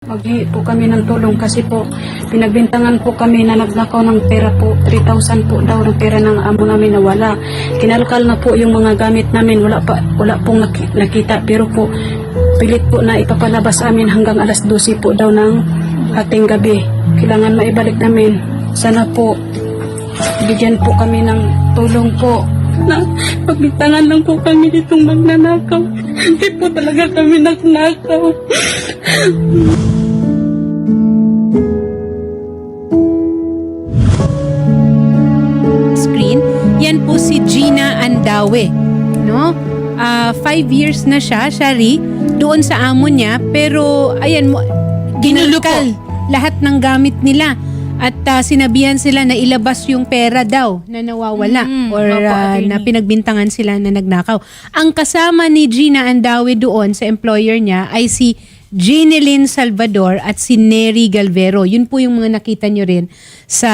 Maghingi po kami ng tulong kasi po pinagbintangan po kami na nagnakaw ng pera po 3,000 po daw ng pera ng amo namin na wala. Kinalkal na po yung mga gamit namin wala pa wala pong naki- nakita pero po pilit po na ipapalabas amin hanggang alas 12 po daw ng ating gabi. Kailangan maibalik namin. Sana po bigyan po kami ng tulong po. Na, pagbintangan lang po kami ditong magnanakaw. Hindi po talaga kami nagnakaw. Gina Andawe. No? Ah, five years na siya, Shari, doon sa amo niya. Pero, ayan, mo, ginulkal lahat ng gamit nila. At ah, sinabihan sila na ilabas yung pera daw na nawawala Mm, or opo, attorney. na pinagbintangan sila na nagnakaw. Ang kasama ni Gina Andawe doon sa employer niya ay si Jeanelyn Salvador at si Neri Galvero. Yun po yung mga nakita nyo rin sa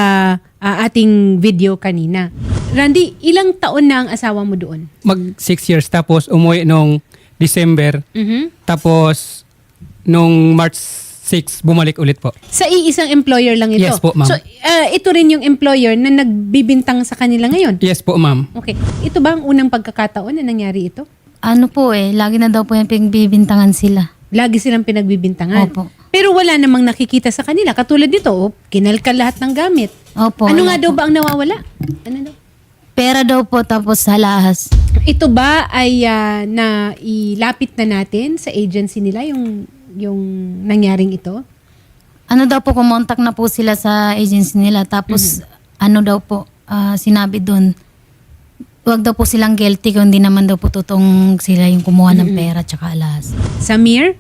ah, ating video kanina. Randy, ilang taon na ang asawa mo doon? mag six years tapos umuwi nung December Mhm. tapos nung March 6 bumalik ulit po. Sa iisang employer lang ito? Yes po, ma'am. So, ah, ito rin yung employer na nagbibintang sa kanila ngayon? Yes po ma'am. Okay. Ito ba ang unang pagkakataon na nangyari ito? Ano po eh, lagi na daw po yung pinagbibintangan sila. Lagi silang pinagbibintangan. Opo. Pero wala namang nakikita sa kanila. Katulad dito, oh, kinalkal lahat ng gamit. Opo. ano nga daw ba ang nawawala? Ano daw? Pera daw po tapos halahas. Ito ba ay ah, na ilapit na natin sa agency nila yung yung nangyaring ito? Ano daw po, kumontak na po sila sa agency nila. Tapos, ano daw po, ah, sinabi doon, huwag daw po silang guilty kung hindi naman daw po totoong sila yung kumuha ng pera tsaka alas. Samir,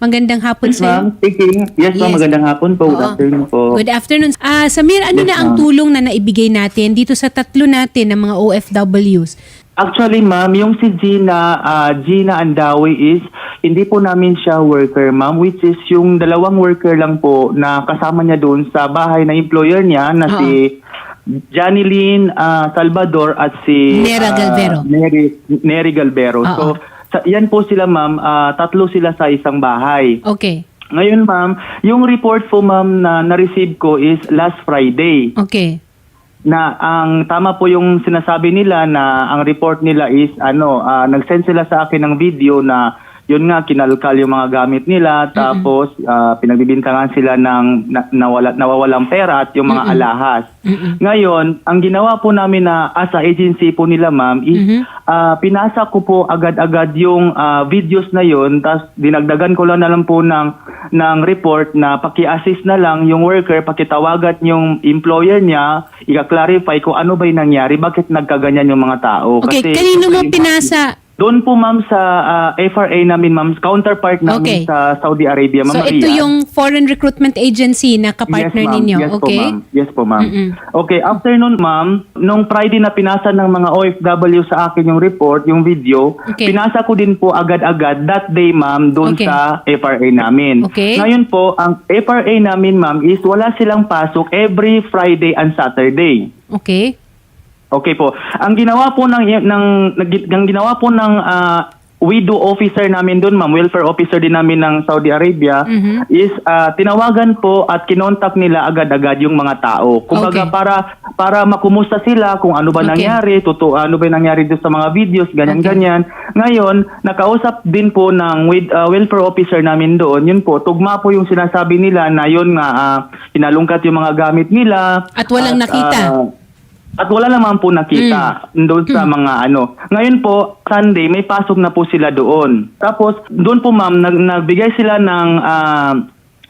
magandang hapon Yes, sa ma'am. Speaking. Yes, ma'am. Yes. Magandang hapon po. Good Oo. afternoon po. Good afternoon. Ah, Samir, ano Yes, na ang ma'am. tulong na naibigay natin dito sa tatlo natin ng mga OFWs? Actually, ma'am, yung si Gina, ah, Gina Andawi is, hindi po namin siya worker, ma'am, which is yung dalawang worker lang po na kasama niya doon sa bahay na employer niya na Oo. si Janeline ah, Salvador at si Nera ah, Galvero. Neri, Neri Galvero. Oo. So, sa, yan po sila, ma'am, ah, tatlo sila sa isang bahay. Okay. Ngayon, ma'am, yung report po, ma'am, na na-receive ko is last Friday. Okay. na ang tama po yung sinasabi nila na ang report nila is ano ah, nag-send sila sa akin ng video na yun nga kinalkal yung mga gamit nila tapos ah, pinagbibintangan sila ng na, nawala, nawawalang pera at yung mga alahas. Ngayon, ang ginawa po namin na as a agency po nila ma'am is ah, pinasa ko po agad-agad yung ah, videos na yun tapos dinagdagan ko lang na lang po ng ng report na paki-assist na lang yung worker, pakitawagan yung employer niya, i-clarify kung ano ba yung nangyari, bakit nagkaganyan yung mga tao. Okay, kanino mo pinasa? Doon po ma'am sa ah, FRA namin ma'am, counterpart Okay. namin sa Saudi Arabia, ma'am So ito yung foreign recruitment agency na kapartner yes, ma'am. ninyo, Yes okay? Po, ma'am. Yes po, ma'am. Mm-mm. Okay, after nun, ma'am, nung Friday na pinasa ng mga OFW sa akin yung report, yung video, Okay. pinasa ko din po agad-agad that day, ma'am, doon Okay. sa FRA namin. Okay. Ngayon po, ang FRA namin, ma'am, is wala silang pasok every Friday and Saturday. Okay. Okay po. Ang ginawa po ng ng, nag- ang ginawa po ng ah, widow officer namin doon, ma'am, welfare officer din namin ng Saudi Arabia, Mhm. is ah, tinawagan po at kinontak nila agad-agad yung mga tao. Okay. Kumbaga para para makumusta sila kung ano ba Okay. nangyari, totoo ano ba nangyari doon sa mga videos, ganyan-ganyan. Ngayon, nakausap din po ng with, ah, welfare officer namin doon. Yun po, tugma po yung sinasabi nila na yun nga ah, hinalungkat yung mga gamit nila. At walang nakita. ah, at wala naman po nakita doon sa mga ano. Ngayon po, Sunday, may pasok na po sila doon. Tapos, doon po ma'am, nag, nagbigay sila ng ah,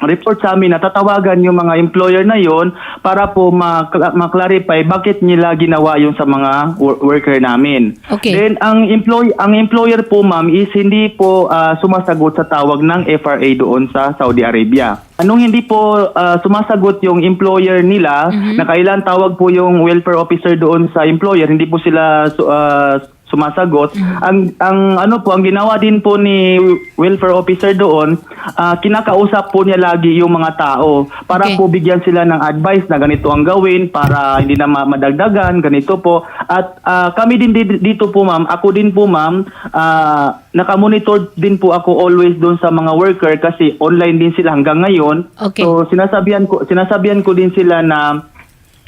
report sa amin na tatawagan yung mga employer na yon para po mak- maklarify bakit nila ginawa yung sa mga wor- worker namin. Okay. Then, ang, employ ang employer po ma'am is hindi po ah, sumasagot sa tawag ng FRA doon sa Saudi Arabia. Anong hindi po ah, sumasagot yung employer nila na kailan tawag po yung welfare officer doon sa employer, hindi po sila su- ah, sumasagot. Ang ang ano po ang ginawa din po ni welfare officer doon, ah, kinakausap po niya lagi yung mga tao para Okay. po bigyan sila ng advice na ganito ang gawin para hindi na ma- madagdagan, ganito po. At ah, kami din di- dito po ma'am, ako din po ma'am, ah, nakamonitor din po ako always doon sa mga worker kasi online din sila hanggang ngayon. Okay. So sinasabihan ko sinasabihan ko din sila na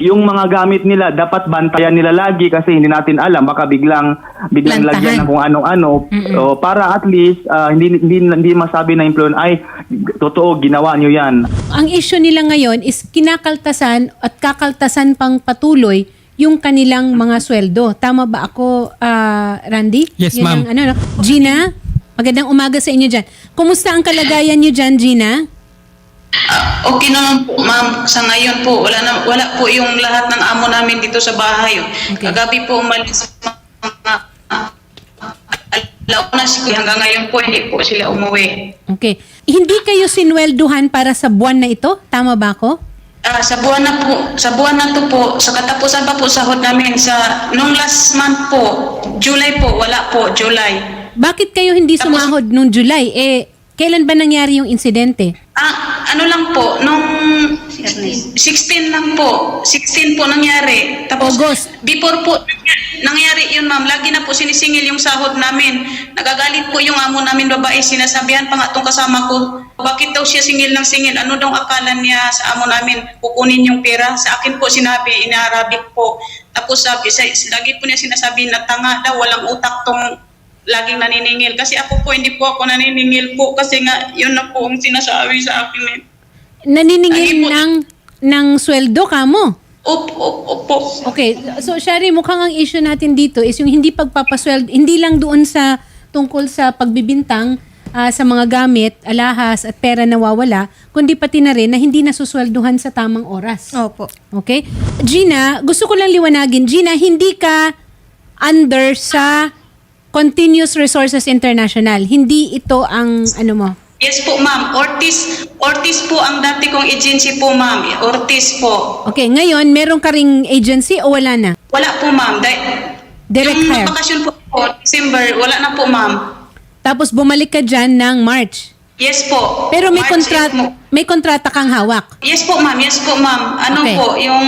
yung mga gamit nila dapat bantayan nila lagi kasi hindi natin alam baka biglang biglang Lantahan. lagyan ng kung ano-ano So, para at least ah, hindi, hindi hindi masabi na employer ay totoo ginawa niyo yan. Ang issue nila ngayon is kinakaltasan at kakaltasan pang patuloy yung kanilang mga sweldo. Tama ba ako, ah, Randy? Yes, ma'am. ang ano, no? Gina, magandang umaga sa inyo dyan. Kumusta ang kalagayan nyo dyan, Gina? Ah, okay naman po, ma'am. Sa ngayon po, wala, na, wala po yung lahat ng amo namin dito sa bahay. Okay. Kagabi po umalis mga alauna siguro hanggang ngayon po hindi po sila umuwi. Okay. Hindi kayo sinwelduhan para sa buwan na ito? Tama ba ako? Ah, sa buwan na po, sa buwan na to po, sa katapusan pa po sahod namin sa nung last month po, July po, wala po, July. Bakit kayo hindi Tapos- sumahod nung July? Eh, kailan ba nangyari yung insidente? Ah, ano lang po, nung 16 lang po. 16 po nangyari. Tapos, August. before po nangyari yun, ma'am, lagi na po sinisingil yung sahod namin. Nagagalit po yung amo namin babae. Sinasabihan pa nga tong kasama ko, bakit daw siya singil ng singil? Ano daw akala niya sa amo namin? Kukunin yung pera. Sa akin po sinabi, inaarabik po. Tapos sabi, sa, lagi po niya sinasabi na tanga daw, walang utak tong laging naniningil. Kasi ako po, hindi po ako naniningil po. Kasi nga, yun na po ang sinasabi sa akin. Eh. Naniningil Ay, ng, ng sweldo ka mo? Opo, opo, opo. Okay, so Shari, mukhang ang issue natin dito is yung hindi pagpapasweldo, hindi lang doon sa tungkol sa pagbibintang ah, sa mga gamit, alahas at pera na wawala, kundi pati na rin na hindi nasuswelduhan sa tamang oras. Opo. Okay? Gina, gusto ko lang liwanagin. Gina, hindi ka under sa Continuous Resources International. Hindi ito ang ano mo. Yes po, ma'am. Ortiz, Ortiz po ang dati kong agency po, ma'am. Ortiz po. Okay, ngayon meron ka ring agency o wala na? Wala po, ma'am. Di- Direct yung hire. bakasyon po po, December, wala na po, ma'am. Tapos bumalik ka dyan ng March. Yes po. Pero may March kontrata 8 mo. may kontrata kang hawak. Yes po, ma'am. Yes po, ma'am. Ano Okay. po, yung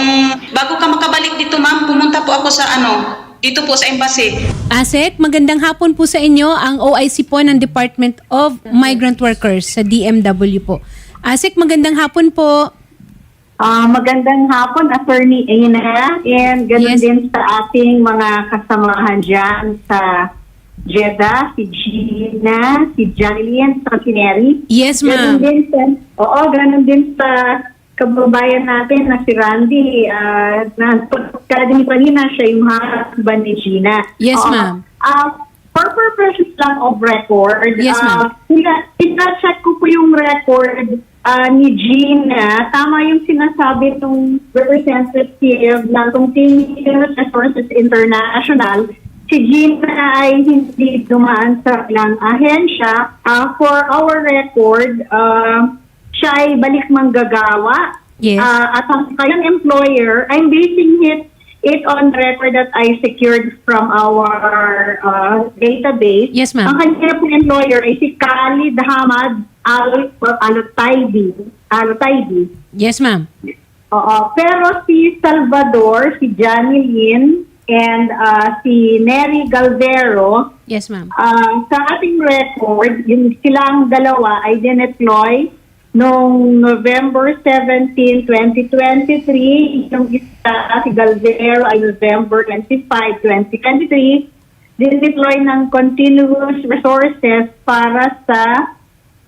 bago ka makabalik dito, ma'am, pumunta po ako sa ano, dito po sa embassy. Asek, magandang hapon po sa inyo ang OIC po ng Department of Migrant Workers sa DMW po. Asek, magandang hapon po. Ah, magandang hapon, Attorney Aina, and ganoon Yes. din sa ating mga kasamahan dyan sa Jeddah, si Gina, si Janilyn, sa si Neri. Yes, Ganon ma'am. din sa, oo, ganun din sa kababayan natin na si Randy, uh, na kada ni kanina siya yung husband ni Gina. Yes, Oo. ma'am. Ah, for purposes lang of record, Yes, ma'am. uh, check ko po yung record ah, ni Gina. Tama yung sinasabi ng representative ng Continuous Resources International. Si Gina ay hindi dumaan sa ilang ahensya. Ah, for our record, ah, siya ay balik manggagawa. Yes. Ah, at ang kanyang employer, I'm basing it it on record that I secured from our uh, database. Yes, ma'am. Ang kanyang employer ay si Khalid Hamad Al Alotaydi. Alotaydi. Yes, ma'am. Oo. Pero si Salvador, si Johnny Lin, and uh, si Neri Galvero, Yes, ma'am. Ah, sa ating record, yung silang dalawa ay dineploy noong November 17, 2023. Yung isa, si Galvero, ay November 25, 2023. Dineploy ng Continuous Resources para sa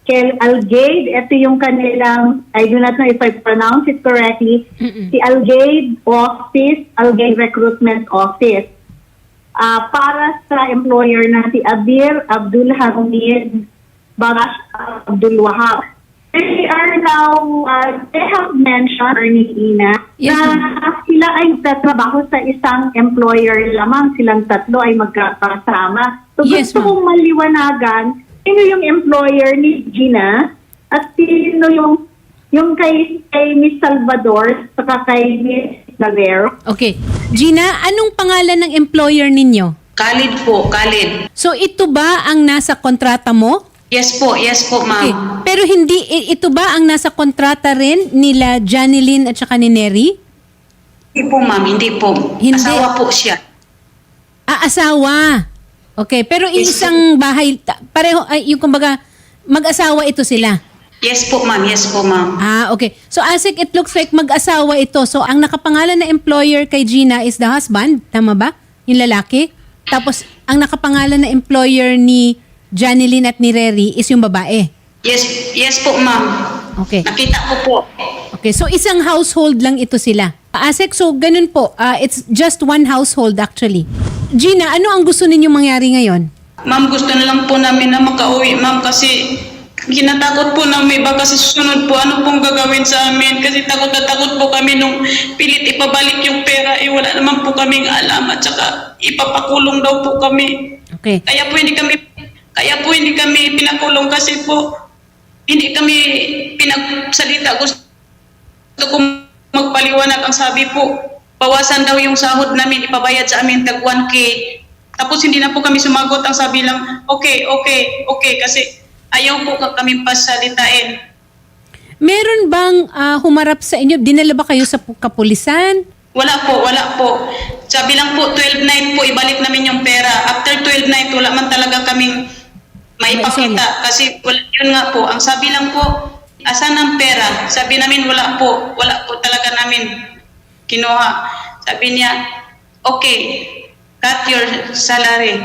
Kel Algade. Ito yung kanilang, I do not know if I pronounce it correctly, si Algade Office, Algade Recruitment Office ah para sa employer na si Abir Abdul Hamid Barash Abdul Wahab. They are now, uh, they have mentioned, Ernie Ina, Yes, na sila ay tatrabaho sa isang employer lamang. Silang tatlo ay magkakasama. So Yes, gusto ma'am. kong maliwanagan, sino yung employer ni Gina at sino yung yung kay, kay Miss Salvador saka kay Miss Lavero. Okay. Gina, anong pangalan ng employer ninyo? Khalid po, Khalid. So ito ba ang nasa kontrata mo? Yes po, yes po, Okay. ma'am. Pero hindi, ito ba ang nasa kontrata rin nila Janeline at saka ni Neri? Hindi po, ma'am, hindi po. Hindi. Asawa po siya. Ah, asawa. Okay, pero isang bahay, pareho, ay, yung kumbaga, mag-asawa ito sila. Yes po, ma'am, yes po, ma'am. Ah, okay. So, Asik, it looks like mag-asawa ito. So, ang nakapangalan na employer kay Gina is the husband. Tama ba? Yung lalaki. Tapos, ang nakapangalan na employer ni Janeline at ni Reri is yung babae. Yes, yes po, ma'am. Okay. Nakita ko po. Okay, so isang household lang ito sila. Asek, so ganun po. Ah, it's just one household actually. Gina, ano ang gusto ninyong mangyari ngayon? Ma'am, gusto na lang po namin na makauwi, ma'am, kasi kinatakot po namin baka sa susunod po ano pong gagawin sa amin kasi takot na takot po kami nung pilit ipabalik yung pera eh wala naman po kaming alam at saka ipapakulong daw po kami Okay. kaya po hindi kami kaya po hindi kami pinakulong kasi po hindi kami pinagsalita. Gusto ko magpaliwanag. Ang sabi po bawasan daw yung sahod namin ipabayad sa amin tag 1k tapos hindi na po kami sumagot. Ang sabi lang okay okay okay kasi ayaw po ka kami pasalitain. Meron bang ah, humarap sa inyo? Dinala ba kayo sa pu- kapulisan? wala po wala po. Sabi lang po 12 night po ibalik namin yung pera. After 12 night wala man talaga kaming maipakita kasi wala, yun nga po ang sabi lang po asan ang pera? Sabi namin wala po wala po talaga namin kinuha. Sabi niya okay cut your salary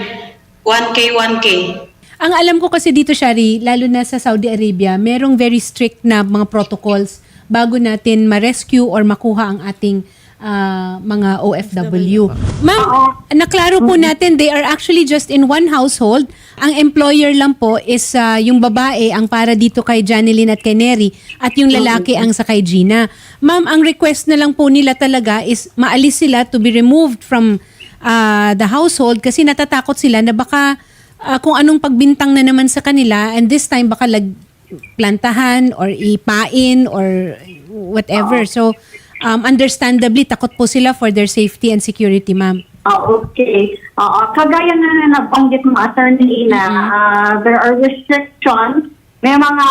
1k 1k Ang alam ko kasi dito, Shari, lalo na sa Saudi Arabia, merong very strict na mga protocols bago natin ma-rescue or makuha ang ating ah, mga OFW. Ma'am, naklaro po natin, they are actually just in one household. Ang employer lang po is ah, yung babae ang para dito kay Janeline at kay Neri at yung lalaki ang sa kay Gina. Ma'am, ang request na lang po nila talaga is maalis sila to be removed from ah, the household kasi natatakot sila na baka ah, kung anong pagbintang na naman sa kanila and this time baka lag plantahan or ipain or whatever. So, um, understandably, takot po sila for their safety and security, ma'am. Ah, okay. Oo, kagaya na na nabanggit mo, Attorney Ina, ah, there are restrictions. May mga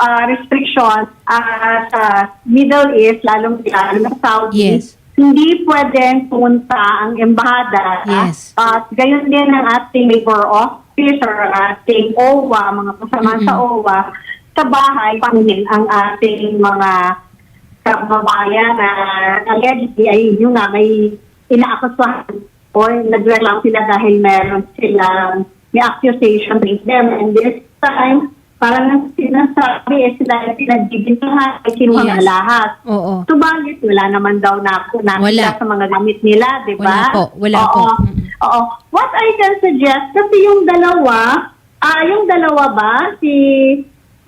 ah, restrictions ah, sa Middle East, lalong lalo na Saudi. Yes. Hindi pwedeng pumunta ang embahada. Yes. At gayon din ang ating labor officer, ating OWA, mga kasama sa OWA, sa bahay, pangin ang ating mga kababayan na allegedly ay yun nga may inaakusahan or nagrelang sila dahil meron silang may accusation against them and this time parang ang sinasabi eh sila ay pinagbibintahan ay kinuha Yes. na lahat. Oo. Subalit, wala naman daw na Wala. nakita sa mga gamit nila, di ba? Wala po, wala Oo. po. Oo. What I can suggest, kasi yung dalawa, ah yung dalawa ba, si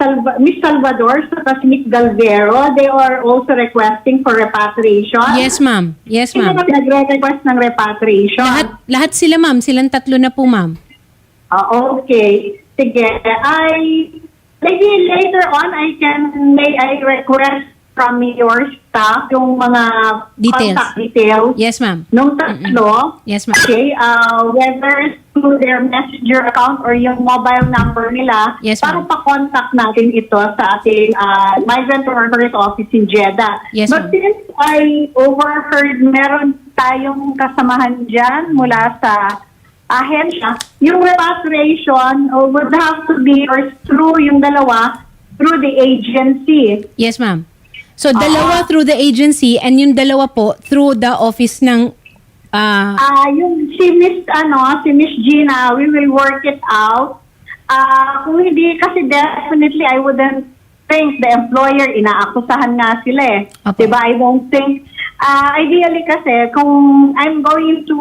Salva- Miss Salvador at Miss Galvero, they are also requesting for repatriation. Yes, ma'am. Yes, Sino ma'am. nagre-request ng repatriation? Lahat, lahat sila, ma'am. Silang tatlo na po, ma'am. Ah, okay. Sige. I, maybe later on, I can, may I request from your staff yung mga Details. contact details Yes, ma'am. nung tatlo. Yes, ma'am. Okay, uh, whether through their messenger account or yung mobile number nila, Yes, para ma'am. pa-contact natin ito sa ating uh, migrant workers office in Jeddah. Yes, But ma'am. since I overheard meron tayong kasamahan dyan mula sa ahensya, yung repatriation uh, would have to be or through yung dalawa through the agency. Yes, ma'am. So, dalawa through the agency and yung dalawa po through the office ng ah, Ah, yung si Miss ano, si Miss Gina, we will work it out. Ah, kung hindi kasi definitely I wouldn't think the employer inaakusahan nga sila eh. Apo. 'Di ba? I don't think ah ideally kasi kung I'm going to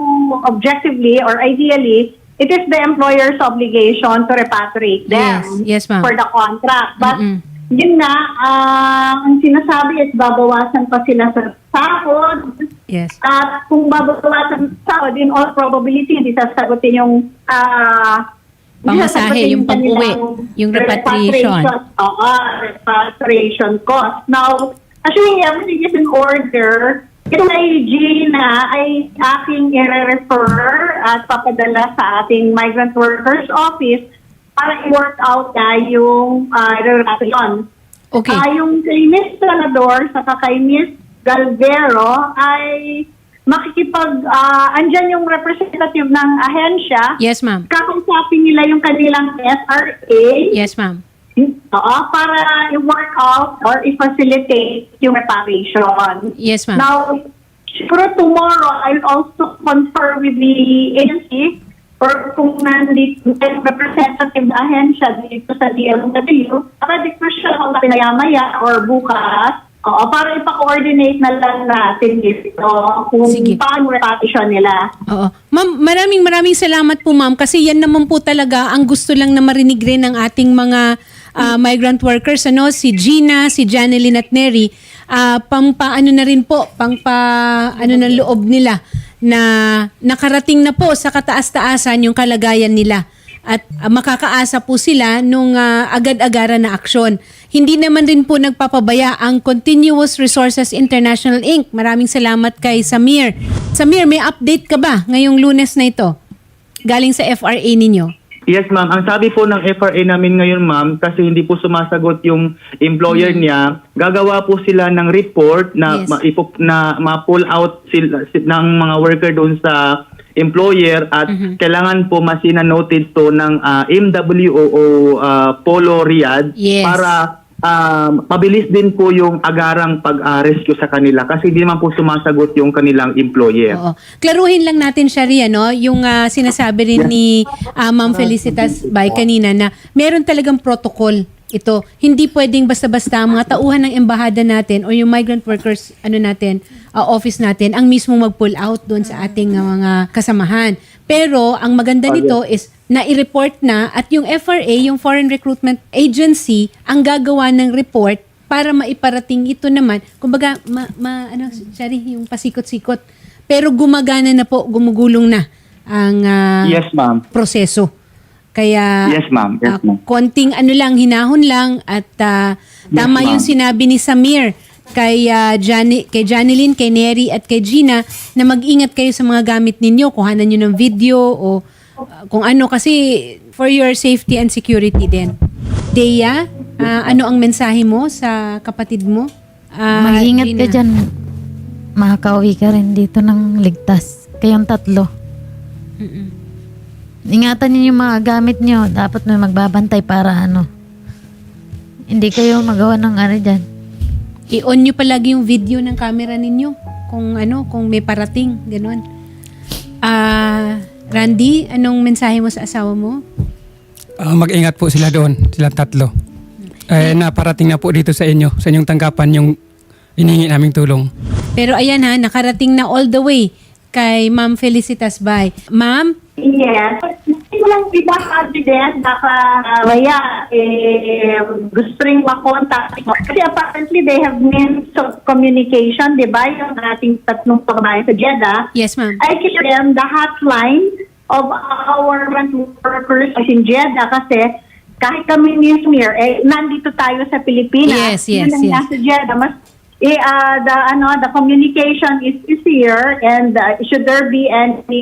objectively or ideally it is the employer's obligation to repatriate them Yes, yes, ma'am. for the contract. But Mm-mm. Yun nga, ah, ang sinasabi is babawasan pa sila sa sahod, yes. at kung babawasan sa in all probability, hindi sasagutin yung ah hindi Pamasahe, yung pag-uwi, yung repatriation. Oo, repatriation cost. Now, assuming everything is in order, Ito ay Gina ay aking i-refer at papadala sa ating migrant workers office para i-work out na yung uh, relasyon. Okay. Ah, yung kay Miss Salador sa kay Miss Galvero ay makikipag, ah, andyan yung representative ng ahensya. Yes, ma'am. Kakausapin nila yung kanilang SRA Yes, ma'am. Oo, para i-work out or i-facilitate yung reparation. Yes, ma'am. Now, siguro tomorrow, I'll also confer with the agency or kung nandito representative na ahensya dito sa DLW, pwede ko siya kung pinayamaya or bukas, oo, para ipa-coordinate na lang natin dito kung Sige. paano repatriation nila. Oo. Ma'am, maraming maraming salamat po ma'am kasi yan naman po talaga ang gusto lang na marinig rin ng ating mga ah, migrant workers ano si Gina, si Janeline at Neri ah, pang paano na rin po pang pa ano ng loob nila na nakarating na po sa kataas-taasan yung kalagayan nila at ah, makakaasa po sila nung ah, agad-agaran na aksyon. Hindi naman rin po nagpapabaya ang Continuous Resources International Inc. Maraming salamat kay Samir. Samir, may update ka ba ngayong lunes na ito? Galing sa FRA ninyo? Yes, ma'am. Ang sabi po ng FRA namin ngayon, ma'am, kasi hindi po sumasagot yung employer niya, gagawa po sila ng report na Yes. ma- ipo- na ma-pull out sila, si- ng mga worker doon sa employer at kailangan po masina noted to ng ah, MWO o ah, Polo Riyadh Yes. para um, mabilis din po yung agarang pag-rescue sa kanila kasi hindi naman po sumasagot yung kanilang employer. Oo. Klaruhin lang natin siya rin, no? yung ah, sinasabi rin ni ah, Ma'am Felicitas Bay kanina na meron talagang protocol ito. Hindi pwedeng basta-basta ang mga tauhan ng embahada natin o yung migrant workers ano natin, ah, office natin ang mismo mag-pull out doon sa ating ah, mga kasamahan. Pero ang maganda nito is na-report na at yung FRA, yung Foreign Recruitment Agency, ang gagawa ng report para maiparating ito naman. Kumbaga, ma, ma, ano, sorry, yung pasikot-sikot. Pero gumagana na po, gumugulong na ang ah, Yes, ma'am. proseso. Kaya Yes, ma'am. Yes, ah, ma'am. konting ano lang, hinahon lang at ah, tama ma'am. yung sinabi ni Samir kay ah, Jani, kay Janeline, kay Neri at kay Gina na mag-ingat kayo sa mga gamit ninyo, kuhanan nyo ng video o kung ano kasi for your safety and security din. Deya, ah, ano ang mensahe mo sa kapatid mo? Ah, Mag-ingat ka Gina. dyan. Makakauwi ka rin dito ng ligtas. Kayong tatlo. Ingatan niyo yung mga gamit niyo. Dapat may magbabantay para ano. Hindi kayo magawa ng ano dyan. I-on nyo palagi yung video ng camera ninyo. Kung ano, kung may parating, ganun. Ah, Randy, anong mensahe mo sa asawa mo? Ah, mag-ingat po sila doon, silang tatlo. Eh, naparating na po dito sa inyo, sa inyong tanggapan yung inihingi naming tulong. Pero ayan ha, nakarating na all the way kay Ma'am Felicitas Bay. Ma'am, Yes. Hindi lang iba confident baka uh, maya eh, gusto rin makontak. Kasi apparently they have means of communication, di ba? Yung ating tatlong pagbayan sa Jeddah. yes ma'am. I give them the hotline of our workers in Jeddah kasi kahit kami ni Smir, eh, nandito tayo sa Pilipinas. Yes, yes, Yun yes. nasa Jeddah. Mas, eh, ah, the, ano, the communication is easier and uh, should there be any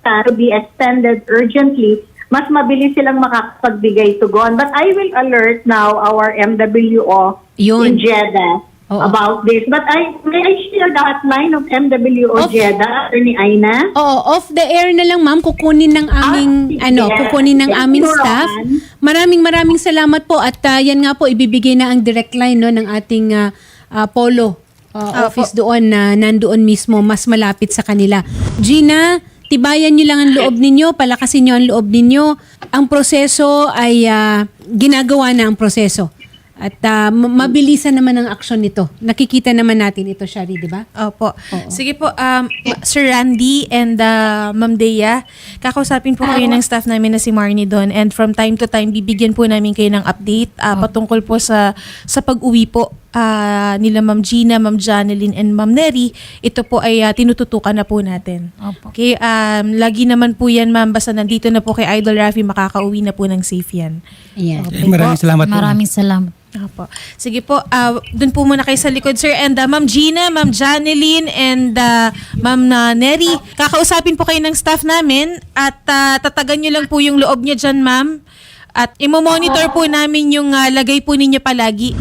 assistance to be extended urgently, mas mabilis silang makakapagbigay tugon. But I will alert now our MWO Yun. in Jeddah Oo. about this. But I may I share the hotline of MWO Of- Jeddah, Attorney Aina? Oo, off the air na lang ma'am, kukunin ng aming Ah, sige. ano, kukunin ng Thank aming you, staff. Maraming maraming salamat po at ah, yan nga po ibibigay na ang direct line no ng ating ah, ah, Polo ah, office doon na nandoon mismo mas malapit sa kanila. Gina, tibayan niyo lang ang loob ninyo, palakasin niyo ang loob ninyo. Ang proseso ay ah, ginagawa na ang proseso. At ma- mabilisan naman ang aksyon nito. Nakikita naman natin ito, Shari, di ba? Opo. Sige po, um, Sir Randy and uh, Ma'am Dea, kakausapin po kayo ng staff namin na si Marnie doon and from time to time, bibigyan po namin kayo ng update uh, patungkol po sa sa pag-uwi po ah, nila Ma'am Gina, Ma'am Janeline, and Ma'am Neri, ito po ay ah, tinututukan na po natin. Opo. Okay, um, lagi naman po yan ma'am, basta nandito na po kay Idol Rafi, makakauwi na po ng safe yan. Ayan. Eh, maraming salamat po. Maraming salamat. Opo. Sige po, uh, dun po muna kayo sa likod, sir. And uh, Ma'am Gina, Ma'am Janeline, and uh, Ma'am uh, Neri, kakausapin po kayo ng staff namin at uh, tatagan nyo lang po yung loob niya dyan, ma'am. At imo-monitor po namin yung uh, lagay po ninyo palagi.